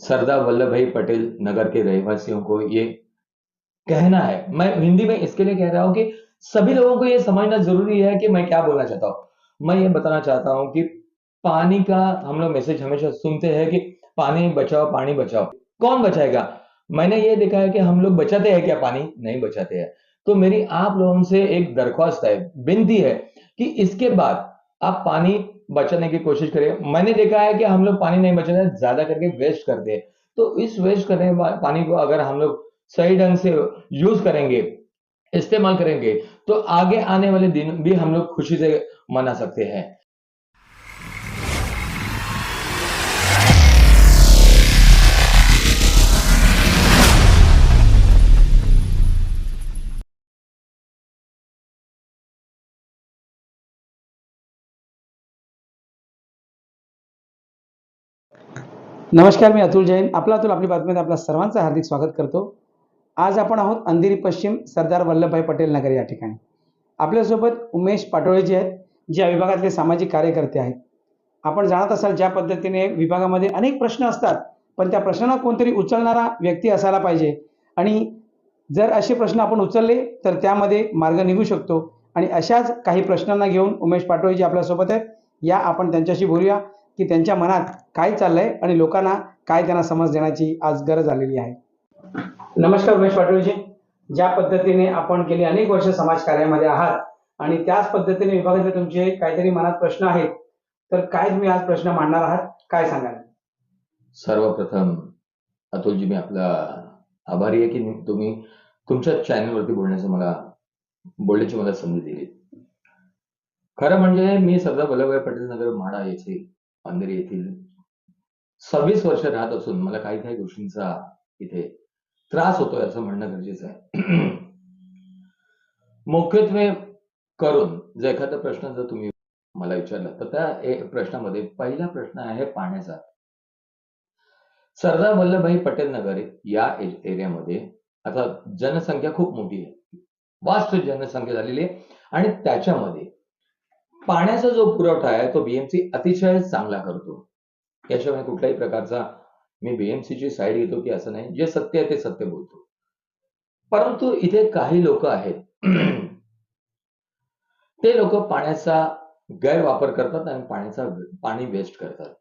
सरदार वल्लभ भाई पटेल नगर के रहवासियों को ये कहना है। मैं हिंदी में इसके लिए कह रहा हूँ कि सभी लोगों को ये समझना ज़रूरी है कि मैं क्या बोलना चाहता हूँ। मैं ये बताना चाहता हूँ कि पानी का हम लोग मैसेज हमेशा सुनते हैं कि पानी बचाओ पानी बचाओ। कौन बचाएगा? मैंने ये देखा है कि हम लोग बचाते हैं क्या? पानी नहीं बचाते हैं। तो मेरी आप लोगों से एक दरख्वास्त है, विनती है कि इसके बाद आप पानी बचाने की कोशिश करें। मैंने देखा है कि हम लोग पानी नहीं बचाते ज़्यादा करके वेस्ट करते हैं तो इस वेस्ट करने पानी को अगर हम लोग सही ढंग से यूज़ करेंगे, इस्तेमाल करेंगे तो आगे आने वाले दिन भी हम लोग खुशी से मना सकते हैं। नमस्कार मी अतुल जैन. आपला अतुल आपली बातमीमध्ये आपल्या सर्वांचं हार्दिक स्वागत करतो. आज आपण आहोत अंधेरी पश्चिम सरदार वल्लभभाई पटेल नगर या ठिकाणी. आपल्यासोबत उमेश पाटोळे जे आहेत जे या विभागातले सामाजिक कार्यकर्ते आहेत. आपण जाणत असाल ज्या पद्धतीने विभागामध्ये अनेक प्रश्न असतात पण त्या प्रश्नांना कोणतरी उचलणारा व्यक्ती असायला पाहिजे. आणि जर असे प्रश्न आपण उचलले तर त्यामध्ये मार्ग निघू शकतो. आणि अशाच काही प्रश्नांना घेऊन उमेश पाटोळे जे आपल्यासोबत आहेत या आपण त्यांच्याशी बोलूया. की त्यांच्या मनात काय चाललंय आणि लोकांना काय त्यांना समज देण्याची आज गरज आलेली आहे. नमस्कार उमेश पाटोळेजी. ज्या पद्धतीने आपण गेली अनेक वर्ष समाज कार्यामध्ये आहात आणि त्याच पद्धतीने विभागाचे तुमचे काहीतरी मनात प्रश्न आहेत तर काय तुम्ही आज प्रश्न मांडणार आहात? काय सांगाल? सर्वप्रथम अतुलजी मी आपला आभारी आहे की तुम्ही तुमच्या चॅनलवरती बोलण्याचं मला बोलण्याची मला संधी दिली. खरं म्हणजे मी सरदार वल्लभभाई पटेल नगर म्हाडा येथे अंधेरी येथील सव्वीस वर्ष राहत असून मला काही काही गोष्टींचा इथे त्रास होतोय असं म्हणणं गरजेचं आहे. मुख्यत्वे करून जर एखादा प्रश्न जर तुम्ही मला विचारला तर त्या प्रश्नामध्ये पहिला प्रश्न आहे पाण्याचा. सरदार वल्लभभाई पटेल नगर या एरियामध्ये आता जनसंख्या खूप मोठी आहे. वास्ट जनसंख्या झालेली आहे आणि त्याच्यामध्ये पाण्याचा जो पुरवठा आहे तो बीएमसी अतिशय चांगला करतो. याशिवाय कुठल्याही प्रकारचा मी बीएमसीची ची साईड घेतो की असं नाही. जे सत्य आहे ते सत्य बोलतो. परंतु इथे काही लोक आहेत. ते लोक पाण्याचा गैरवापर करतात आणि पाण्याचा पाणी वेस्ट करतात.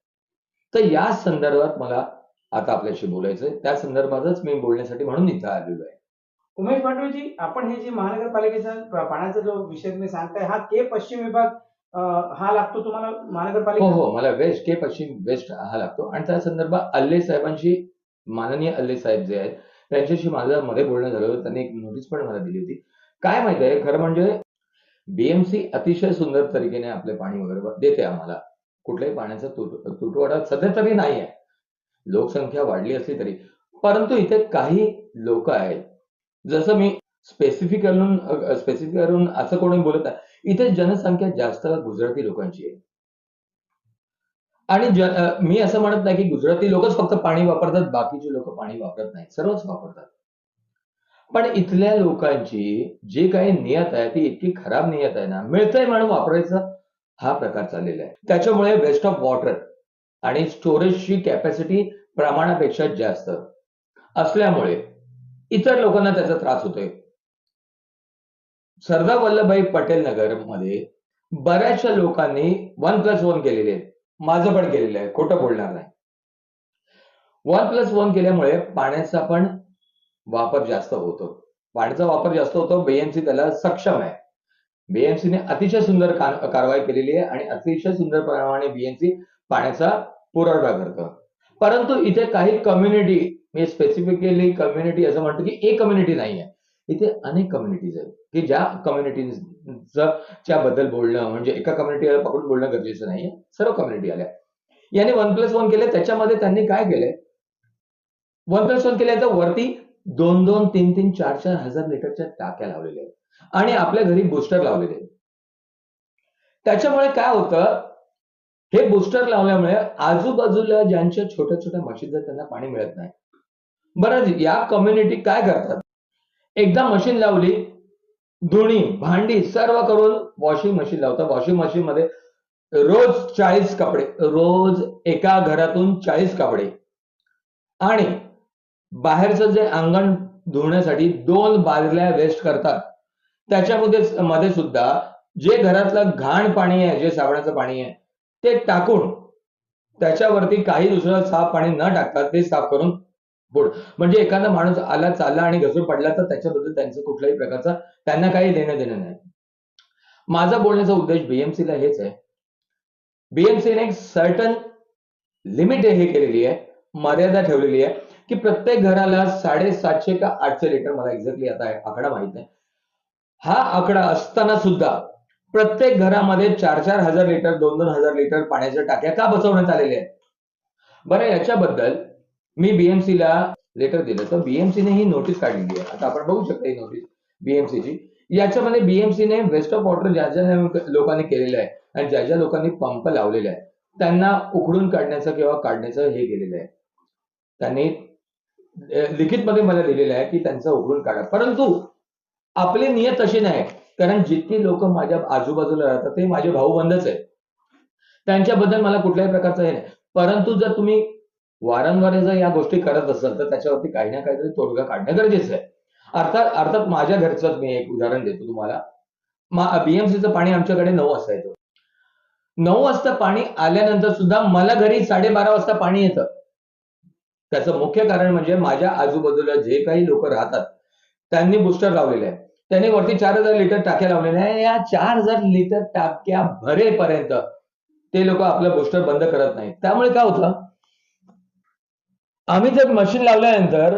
तर या संदर्भात मला आता आपल्याशी बोलायचंय. त्या संदर्भातच मी बोलण्यासाठी म्हणून इथं आलेलो आहे. उमेश पाटोळेजी आपण हे जे महानगरपालिकेचा पाण्याचा जो विषय मी सांगताय हा के पश्चिम विभाग हा लागतो तुम्हाला महानगरपालिका हो, हो मला वेस्ट के पश्चिम वेस्ट हा लागतो. आणि त्या संदर्भात अल्ले साहेबांशी माननीय अल्ले साहेब जे आहेत त्यांच्याशी माझं मध्ये बोलणं झालं होतं. त्यांनी एक नोटीस पण मला दिली होती. काय माहिती आहे? खरं म्हणजे बीएमसी अतिशय सुंदर तरीकेने आपले पाणी वगैरे देते आम्हाला. कुठल्याही पाण्याचा तुटवडा सध्या तरी नाही आहे लोकसंख्या वाढली असली तरी. परंतु इथे काही लोक आहेत जसं मी स्पेसिफिक करून स्पेसिफिक करून असं कोणी बोलत नाही. इथे जनसंख्या जास्त गुजराती लोकांची आहे. आणि मी असं म्हणत नाही की गुजराती लोकच फक्त पाणी वापरतात बाकीचे लोक पाणी वापरत नाही सर्वच वापरतात. पण इथल्या लोकांची जी काही नियत आहे ती इतकी खराब नियत आहे ना मिळतंय म्हणून वापरायचा हा प्रकार चाललेला आहे. त्याच्यामुळे वेस्ट ऑफ वॉटर आणि स्टोरेजची कॅपॅसिटी प्रमाणापेक्षा जास्त असल्यामुळे इतर लोकांना त्याचा त्रास होतोय. सरदार वल्लभभाई पटेल नगरमध्ये बऱ्याचशा लोकांनी वन प्लस वन केलेले आहेत. माझं पण केलेलं आहे. खोटं बोलणार नाही. वन प्लस वन केल्यामुळे पाण्याचा पण वापर जास्त होतो. पाण्याचा वापर जास्त होतो. बीएमसी त्याला सक्षम आहे. बीएमसीने अतिशय सुंदर कारवाई केलेली आहे आणि अतिशय सुंदर प्रमाणे बीएमसी पाण्याचा पुरवठा करतं. परंतु इथे काही कम्युनिटी मी स्पेसिफिकली कम्युनिटी असं म्हणतो की एक कम्युनिटी नाही आहे इथे अनेक कम्युनिटीज आहेत की ज्या कम्युनिटीजच्या बद्दल बोलणं म्हणजे एका कम्युनिटीला पकडून बोलणं गरजेचं नाहीये. सर्व कम्युनिटी आल्या. याने वन प्लस वन केले त्याच्यामध्ये त्यांनी काय केलंय वन प्लस वन केल्यानंतर वरती दोन दोन तीन तीन चार चार हजार लिटरच्या टाक्या लावलेल्या आहेत. आणि आपल्या घरी बुस्टर लावलेले आहेत. त्याच्यामुळे काय होतं? हे बुस्टर लावल्यामुळे आजूबाजूला ज्यांच्या छोट्या छोट्या मशीन त्यांना पाणी मिळत नाही. बरं या कम्युनिटी काय करतात? एकदा मशीन लावली धुणी भांडी सर्व करून वॉशिंग मशीन लावतात. वॉशिंग मशीन मध्ये रोज चाळीस कपडे रोज एका घरातून चाळीस कपडे. आणि बाहेरचं जे अंगण धुण्यासाठी दोन बादल्या वेस्ट करतात. त्याच्यामध्ये मध्ये सुद्धा जे घरातलं घाण पाणी आहे जे साबणाचं पाणी आहे ते टाकून त्याच्यावरती काही दुसरं साफ पाणी न टाकता ते साफ करून बोड. म्हणजे एखादा माणूस आला चालला आणि घसरून पडला तर त्याच्याबद्दल त्यांचं कुठल्याही प्रकारचा त्यांना काही देणं देणं नाही. माझा बोलण्याचा उद्देश बीएमसीला हेच आहे. बीएमसीने एक सर्टन लिमिट हे केलेली आहे मर्यादा ठेवलेली आहे की प्रत्येक घराला साडेसातशे का आठशे लिटर मला एक्झॅक्टली आता आकडा माहीत नाही हा आकडा असताना सुद्धा प्रत्येक घरामध्ये चार चार हजार लिटर दोन दोन हजार लिटर पाण्याच्या टाक्या का बसवण्यात आलेल्या आहेत? बरं याच्याबद्दल मी बीएमसीला लेटर दिलं. तर बीएमसीने ही नोटीस काढलेली आहे. आता आपण बघू शकता ही नोटीस बीएमसीची याच्यामध्ये बीएमसीने वेस्ट ऑफ वॉटर ज्या ज्या लोकांनी केलेलं आहे आणि ज्या ज्या लोकांनी पंप लावलेले आहे त्यांना उखडून काढण्याचं किंवा काढण्याचं हे केलेलं आहे. त्यांनी लिखित मध्ये मला दिलेलं आहे की त्यांचं उघडून काढा. परंतु आपली नियत अशी नाही. कारण जितकी लोक माझ्या आजूबाजूला राहतात ते माझे भाऊ बंदच आहेत. त्यांच्याबद्दल मला कुठल्याही प्रकारचं हे नाही. परंतु जर तुम्ही वारंवार जर या गोष्टी करत असाल तर त्याच्यावरती काही ना काहीतरी तोडगा काढणं गरजेचं आहे. अर्थात अर्थात माझ्या घरचंच मी एक उदाहरण देतो तुम्हाला. बीएमसीचं पाणी आमच्याकडे नऊ वाजता येतं. नऊ वाजता पाणी आल्यानंतर सुद्धा मला घरी साडेबारा वाजता पाणी येतं. त्याचं मुख्य कारण म्हणजे माझ्या आजूबाजूला जे काही लोक राहतात त्यांनी बुस्टर लावलेले आहे. त्यांनी वरती चार हजार लिटर टाक्या लावलेल्या आहे या चार हजार लिटर टाक्या भरेपर्यंत ते लोक आपलं बुस्टर बंद करत नाही त्यामुळे काय होतं? आम्ही जर मशीन लावल्यानंतर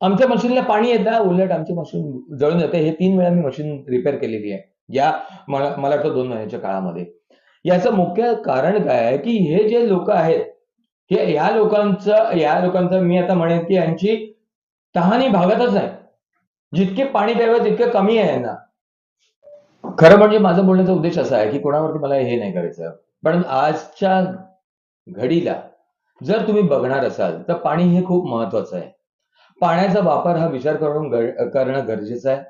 आमच्या मशीनला पाणी येतं. उलट आमची मशीन जळून जाते. हे तीन वेळा मी मशीन रिपेअर केलेली आहे. या मला मला वाटतं दोन महिन्याच्या काळामध्ये. याचं मुख्य कारण काय आहे की हे जे लोक आहेत हे या लोकांचं या लोकांचं मी आता म्हणेन की यांची तहानी भागतच नाही. जितके पाणी प्यावं तितकं कमी आहे ना. खरं म्हणजे माझं बोलण्याचा उद्देश असा आहे की कोणावरती मला हे नाही करायचं. पण आजच्या घडीला जर तुम्ही बघणार असाल तर पाणी हे खूप महत्वाचं आहे. पाण्याचा वापर हा विचार करून करणं गरजेचं आहे.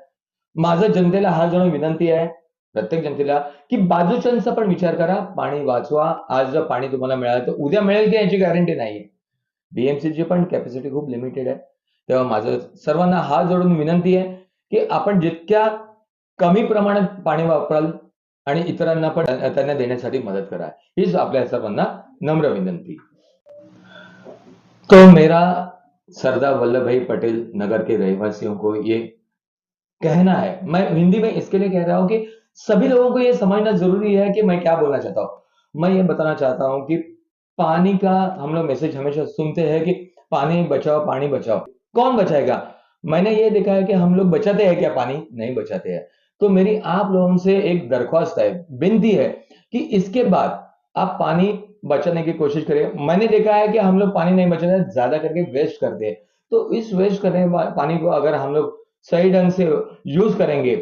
माझं जनतेला हा जण विनंती आहे प्रत्येक जनतेला की बाजूच्यांचा पण विचार करा पाणी वाचवा. आज जर पाणी तुम्हाला मिळालं तर उद्या मिळेल की याची गॅरंटी नाहीये. बीएमसीची पण कॅपॅसिटी खूप लिमिटेड आहे. सर्वांना हात जोडून विनंती आहे की आपण जितक्या कमी प्रमाणात पाणी वापराल आणि देण्यासाठी मदत करा. हीच आपल्या सर्वांना नम्र विनंती. तो मेरा सरदार वल्लभ भाई पटेल नगर के रहवासियों को ये कहना है। मैं हिंदी में इसके लिए कह रहा हूँ कि सभी लोगों को ये समझना ज़रूरी है कि मैं क्या बोलना चाहता हूँ। मैं ये बताना चाहता हूँ कि पानी का हम लोग मैसेज हमेशा सुनते हैं कि पानी बचाओ पानी बचाओ। कौन बचाएगा? मैंने ये देखा है कि हम लोग बचाते हैं क्या पानी? नहीं बचाते हैं। तो मेरी आप लोगों से एक दरख्वास्त है, विनती है कि इसके बाद आप पानी बचाने की कोशिश करें मैंने देखा है कि हम लोग पानी नहीं बचाते, ज़्यादा करके वेस्ट करते हैं तो इस वेस्ट करने पानी को अगर हम लोग सही ढंग से यूज़ करेंगे,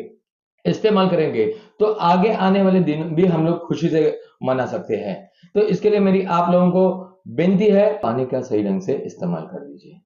इस्तेमाल करेंगे तो आगे आने वाले दिन भी हम लोग खुशी से मना सकते हैं। तो इसके लिए मेरी आप लोगों को विनती है, पानी का सही ढंग से इस्तेमाल कर लीजिए।